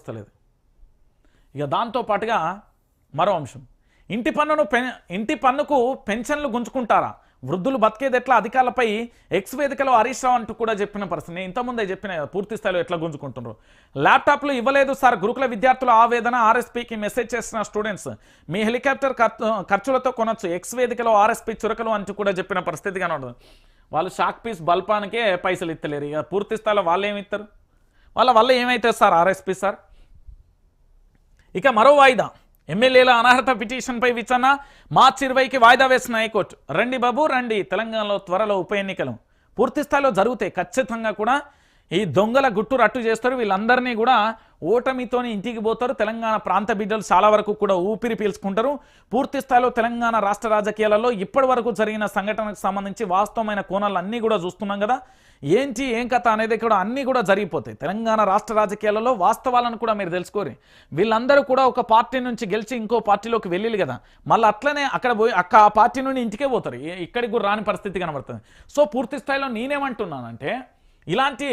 వస్తలేదు. ఇక దాంతో పాటుగా మరో అంశం. ఇంటి పన్నును పెన్ ఇంటి పన్నుకు పెన్షన్లు గుంజుకుంటారా? వృద్ధులు బతికేది ఎట్లా? అధికారులపై ఎక్స్ వేదికలో హరీష్ రావు అంటూ కూడా చెప్పిన పరిస్థితి. నేను ఇంతకుముందే చెప్పిన పూర్తి స్థాయిలో ఎట్లా గుంజుకుంటున్నారు? ల్యాప్టాప్లు ఇవ్వలేదు సార్. గురుకుల విద్యార్థుల ఆవేదన ఆర్ఎస్పీకి మెసేజ్ చేసిన స్టూడెంట్స్ మీ హెలికాప్టర్ ఖర్చులతో కొనొచ్చు. ఎక్స్ వేదికలో ఆర్ఎస్పీ చురకలు అంటూ కూడా చెప్పిన పరిస్థితి కనబడదు వాళ్ళు షాక్ పీస్ బల్పానికే పైసలు ఇస్తలేరు. ఇక పూర్తి స్థాయిలో వాళ్ళు ఏమి ఇస్తారు? వాళ్ళ వల్ల ఏమైతే సార్ ఆర్ఎస్పీ సార్? ఇక మరో వాయిదా. ఎమ్మెల్యేల అనర్హత పిటిషన్పై విచారణ. మార్చి ఇరవైకి వాయిదా వేసిన హైకోర్టు. రండి బాబు రండి. తెలంగాణలో త్వరలో ఉప ఎన్నికలు. పూర్తి స్థాయిలో జరుగుతాయి ఖచ్చితంగా కూడా ఈ దొంగల గుట్టు రట్టు చేస్తారు. వీళ్ళందరినీ కూడా ఓటమితోని ఇంటికి పోతారు. తెలంగాణ ప్రాంత బిడ్డలు చాలా వరకు కూడా ఊపిరి పీల్చుకుంటారు. పూర్తి స్థాయిలో తెలంగాణ రాష్ట్ర రాజకీయాలలో ఇప్పటి వరకు జరిగిన సంఘటనకు సంబంధించి వాస్తవమైన కోణాలు అన్నీ కూడా చూస్తున్నాం కదా. ఏంటి ఏం కథ అనేది కూడా అన్నీ కూడా జరిగిపోతాయి. తెలంగాణ రాష్ట్ర రాజకీయాలలో వాస్తవాలను కూడా మీరు తెలుసుకోరు. వీళ్ళందరూ కూడా ఒక పార్టీ నుంచి గెలిచి ఇంకో పార్టీలోకి వెళ్ళిలు కదా. మళ్ళీ అట్లనే అక్కడ పోయి అక్క ఆ పార్టీ నుండి ఇంటికే పోతారు. ఇక్కడికి కూడా రాని పరిస్థితి కనబడుతుంది. సో పూర్తి స్థాయిలో నేనేమంటున్నానంటే ఇలాంటి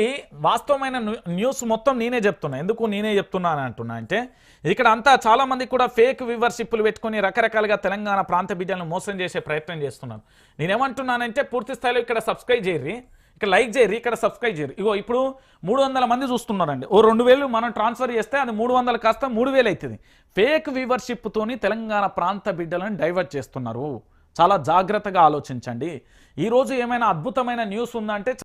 వాస్తవమైన న్యూస్ మొత్తం నేనే చెప్తున్నా. ఎందుకు నేనే చెప్తున్నాను అంటున్నా అంటే ఇక్కడ అంతా చాలామంది కూడా ఫేక్ వివర్షిప్లు పెట్టుకొని రకరకాలుగా తెలంగాణ ప్రాంత బిడ్డలను మోసం చేసే ప్రయత్నం చేస్తున్నాను నేనేమంటున్నానంటే పూర్తి స్థాయిలో ఇక్కడ సబ్స్క్రైబ్ చేయరు ఇక్కడ లైక్ చేయరు ఇక్కడ సబ్స్క్రైబ్ చేయరు ఇగో ఇప్పుడు మూడు వందల మంది చూస్తున్నారండి. ఓ రెండు వేలు మనం ట్రాన్స్ఫర్ చేస్తే అది మూడు వందలు కాస్త మూడు వేలు అవుతుంది ఫేక్ వ్యూవర్షిప్తోని తెలంగాణ ప్రాంత బిడ్డలను డైవర్ట్ చేస్తున్నారు. చాలా జాగ్రత్తగా ఆలోచించండి. ఈరోజు ఏమైనా అద్భుతమైన న్యూస్ ఉందంటే